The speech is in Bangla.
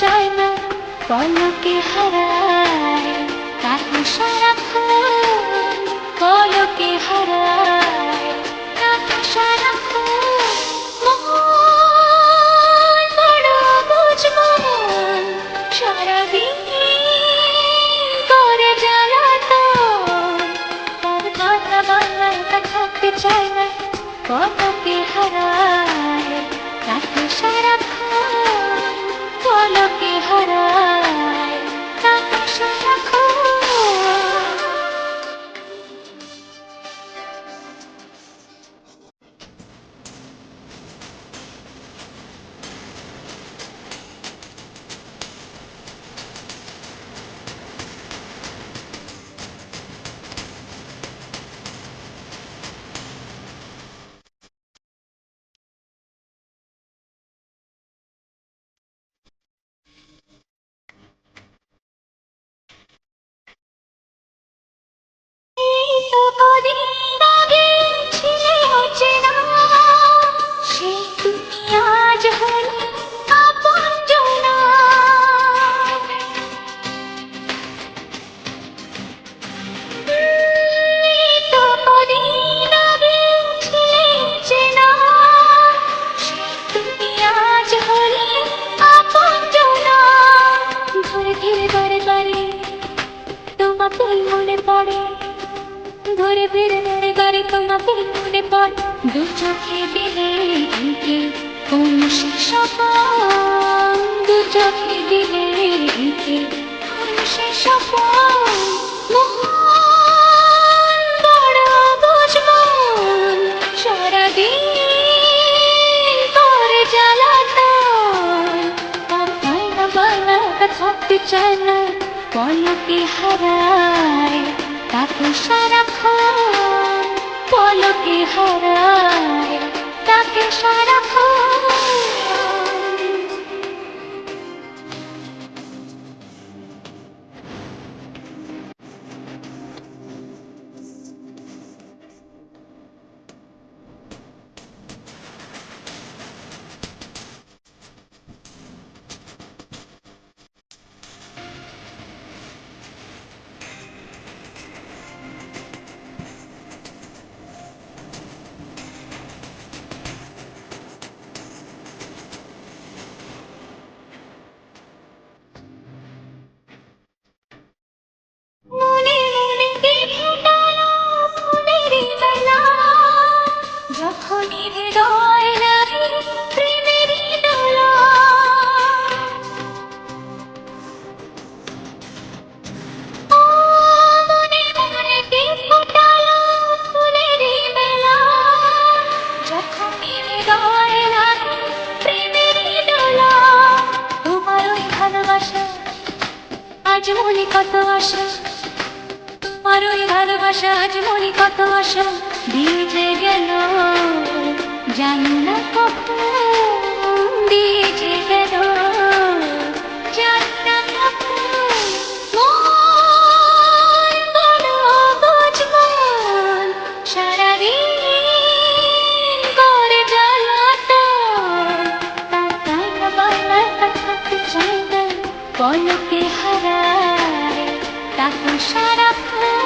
যায় না পলকে হারায় কাকু সারা তোমাকে মনে পড়ে। ধরে ধরে করে তোমাকে মনে পড়ে। দু চোখে দিলে এঁকে কোন স্বপন। দু চোখে দিলে এঁকে কোন বড় গয়না থাকতে চায় না। পলকে হারায় তাকে সারাক্ষণ পলকে হারায় তাকে সারাক্ষণ আজ কত আশা? তোমার ওই ভালোবাসা আজ মনে কত আশা? দিয়ে গেল জানি না কখন। দিয়ে গেল পলকে হারায় তাকে সারাক্ষণ